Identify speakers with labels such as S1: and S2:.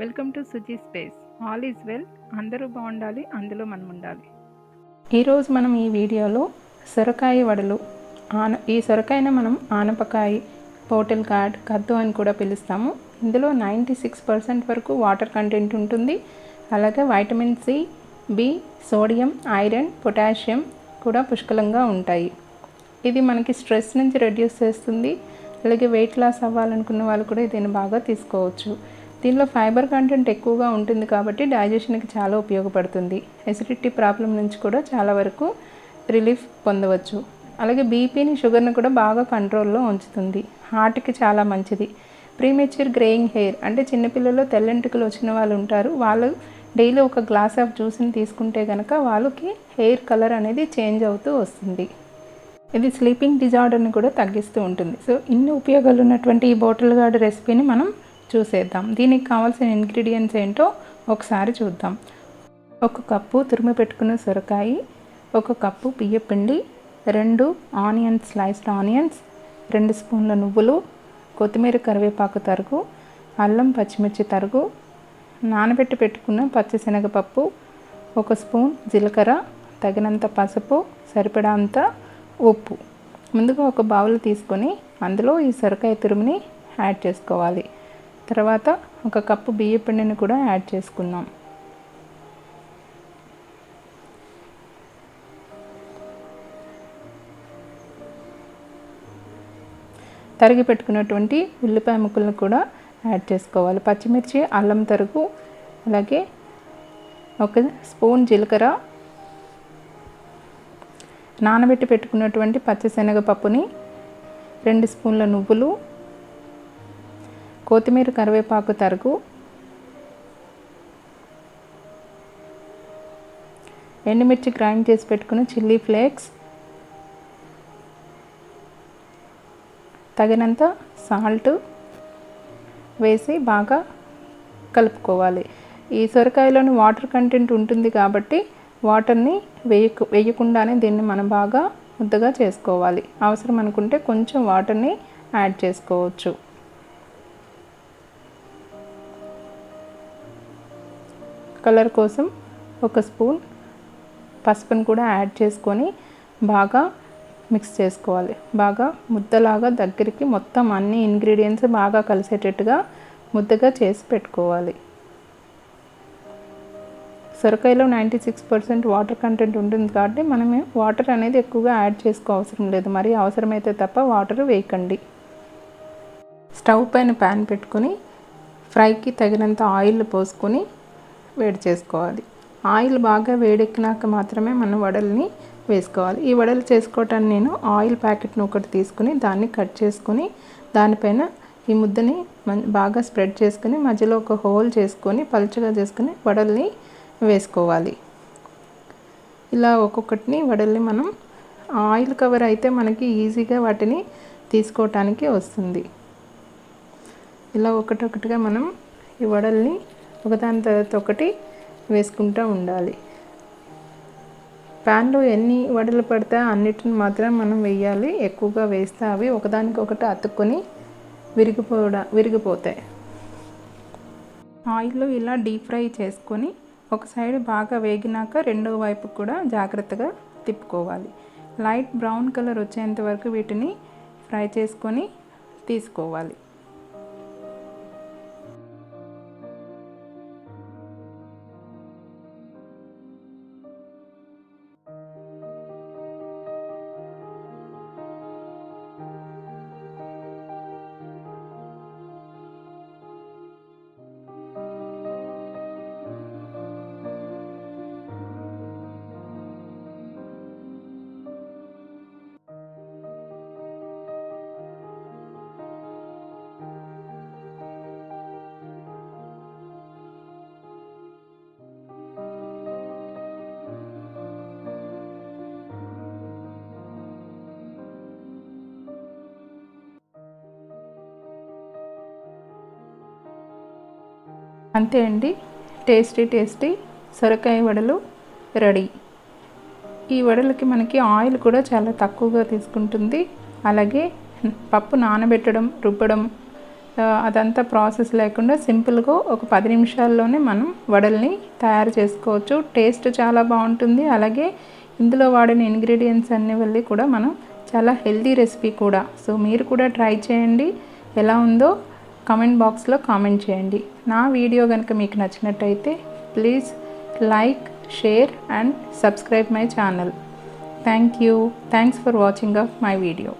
S1: Welcome to Suji space all is well అందరూ బాగుండాలి అందులో మనం ఉండాలి.
S2: ఈరోజు మనం ఈ వీడియోలో సొరకాయ వడలు ఆన ఈ సొరకాయను మనం ఆనపకాయ పోటల్ కార్డ్ కద్దు అని కూడా పిలుస్తాము. ఇందులో నైంటీ సిక్స్ పర్సెంట్ వరకు వాటర్ కంటెంట్ ఉంటుంది. అలాగే vitamin C B sodium iron potassium కూడా పుష్కలంగా ఉంటాయి. ఇది మనకి స్ట్రెస్ నుంచి రెడ్యూస్ చేస్తుంది. అలాగే వెయిట్ లాస్ అవ్వాలనుకున్న వాళ్ళు కూడా దీన్ని బాగా తీసుకోవచ్చు. దీనిలో ఫైబర్ కంటెంట్ ఎక్కువగా ఉంటుంది కాబట్టి డైజెషన్కి చాలా ఉపయోగపడుతుంది. ఎసిడిటీ ప్రాబ్లం నుంచి కూడా చాలా వరకు రిలీఫ్ పొందవచ్చు. అలాగే బీపీని షుగర్ని కూడా బాగా కంట్రోల్లో ఉంచుతుంది. హార్ట్కి చాలా మంచిది. ప్రీమెచ్యూర్ గ్రేయింగ్ హెయిర్ అంటే చిన్నపిల్లల్లో తెల్లంటికలు వచ్చిన వాళ్ళు ఉంటారు. వాళ్ళు డైలీ ఒక గ్లాస్ ఆఫ్ జ్యూస్ని తీసుకుంటే కనుక వాళ్ళకి హెయిర్ కలర్ అనేది చేంజ్ అవుతూ వస్తుంది. ఇది స్లీపింగ్ డిజార్డర్ని కూడా తగ్గిస్తూ ఉంటుంది. సో ఇన్ని ఉపయోగాలు ఉన్నటువంటి ఈ బాటిల్ గార్డ్ రెసిపీని మనం చూసేద్దాం. దీనికి కావాల్సిన ఇంగ్రీడియంట్స్ ఏంటో ఒకసారి చూద్దాం. ఒక కప్పు తురిమి పెట్టుకున్న సొరకాయ ఒక కప్పు బియ్యపిండి రెండు ఆనియన్స్ స్లైస్డ్ ఆనియన్స్ రెండు స్పూన్ల నువ్వులు కొత్తిమీర కరివేపాకు తరుగు అల్లం పచ్చిమిర్చి తరుగు నానబెట్టి పెట్టుకున్న పచ్చిశనగపప్పు ఒక స్పూన్ జీలకర్ర తగినంత పసుపు సరిపడంత ఉప్పు. ముందుగా ఒక బౌల్ తీసుకొని అందులో ఈ సొరకాయ తురుముని యాడ్ చేసుకోవాలి. తర్వాత ఒక కప్పు బియ్య పిండిని కూడా యాడ్ చేసుకుందాం. తరిగి పెట్టుకున్నటువంటి ఉల్లిపాయ ముక్కలను కూడా యాడ్ చేసుకోవాలి. పచ్చిమిర్చి అల్లం తరుగు అలాగే ఒక స్పూన్ జీలకర్ర నానబెట్టి పెట్టుకున్నటువంటి పచ్చిశనగపప్పుని రెండు స్పూన్ల నువ్వులు కొత్తిమీర కరివేపాకు తరుగు ఎండుమిర్చి గ్రైండ్ చేసి పెట్టుకున్న చిల్లీ ఫ్లేక్స్ తగినంత సాల్ట్ వేసి బాగా కలుపుకోవాలి. ఈ సొరకాయలోని వాటర్ కంటెంట్ ఉంటుంది కాబట్టి వాటర్ని వేయకు వేయకుండానే దీన్ని మనం బాగా ముద్దగా చేసుకోవాలి. అవసరం అనుకుంటే కొంచెం వాటర్ని యాడ్ చేసుకోవచ్చు. కలర్ కోసం ఒక స్పూన్ పసుపును కూడా యాడ్ చేసుకొని బాగా మిక్స్ చేసుకోవాలి. బాగా ముద్దలాగా దగ్గరికి మొత్తం అన్ని ఇంగ్రీడియంట్స్ బాగా కలిసేటట్టుగా ముద్దగా చేసి పెట్టుకోవాలి. సొరకాయలో ninety six percent water content ఉంటుంది కాబట్టి మనమే వాటర్ అనేది ఎక్కువగా యాడ్ చేసుకో అవసరం లేదు. మరి అవసరమైతే తప్ప వాటర్ వేయకండి. స్టవ్ పైన ప్యాన్ పెట్టుకొని ఫ్రైకి తగినంత ఆయిల్ పోసుకొని వేడి చేసుకోవాలి. ఆయిల్ బాగా వేడెక్కినాక మాత్రమే మనం వడల్ని వేసుకోవాలి. ఈ వడలు చేసుకోవటానికి నేను ఆయిల్ ప్యాకెట్ను ఒకటి తీసుకుని దాన్ని కట్ చేసుకొని దానిపైన ఈ ముద్దని బాగా స్ప్రెడ్ చేసుకుని మధ్యలో ఒక హోల్ చేసుకొని పలుచగా చేసుకుని వడల్ని వేసుకోవాలి. ఇలా ఒక్కొక్కటిని వడల్ని మనం ఆయిల్ కవర్ అయితే మనకి ఈజీగా వాటిని తీసుకోవటానికి వస్తుంది. ఇలా ఒకటొకటిగా మనం ఈ వడల్ని ఒకదాని తర్వాత ఒకటి వేసుకుంటూ ఉండాలి. ప్యాన్లో ఎన్ని వడలు పడితే అన్నిటిని మాత్రం మనం వేయాలి. ఎక్కువగా వేస్తే అవి ఒకదానికొకటి అతుక్కొని విరిగిపోవడా విరిగిపోతాయి. ఆయిల్లో ఇలా డీప్ ఫ్రై చేసుకొని ఒక సైడ్ బాగా వేగినాక రెండో వైపు కూడా జాగ్రత్తగా తిప్పుకోవాలి. లైట్ బ్రౌన్ కలర్ వచ్చేంత వరకు వీటిని ఫ్రై చేసుకొని తీసుకోవాలి. అంతే అండి. టేస్టీ టేస్టీ సొరకాయ వడలు రెడీ. ఈ వడలకి మనకి ఆయిల్ కూడా చాలా తక్కువగా తీసుకుంటుంది. అలాగే పప్పు నానబెట్టడం రుబ్బడం అదంతా ప్రాసెస్ లేకుండా సింపుల్గా ఒక పది నిమిషాల్లోనే మనం వడల్ని తయారు చేసుకోవచ్చు. టేస్ట్ చాలా బాగుంటుంది. అలాగే ఇందులో వాడిన ఇంగ్రీడియంట్స్ అన్ని వల్ల కూడా మనం చాలా హెల్తీ రెసిపీ కూడా. సో మీరు కూడా ట్రై చేయండి. ఎలా ఉందో కామెంట్ బాక్స్లో కామెంట్ చేయండి. నా వీడియో కనుక మీకు నచ్చినట్టయితే please like share and subscribe my channel thank you thanks for watching of my video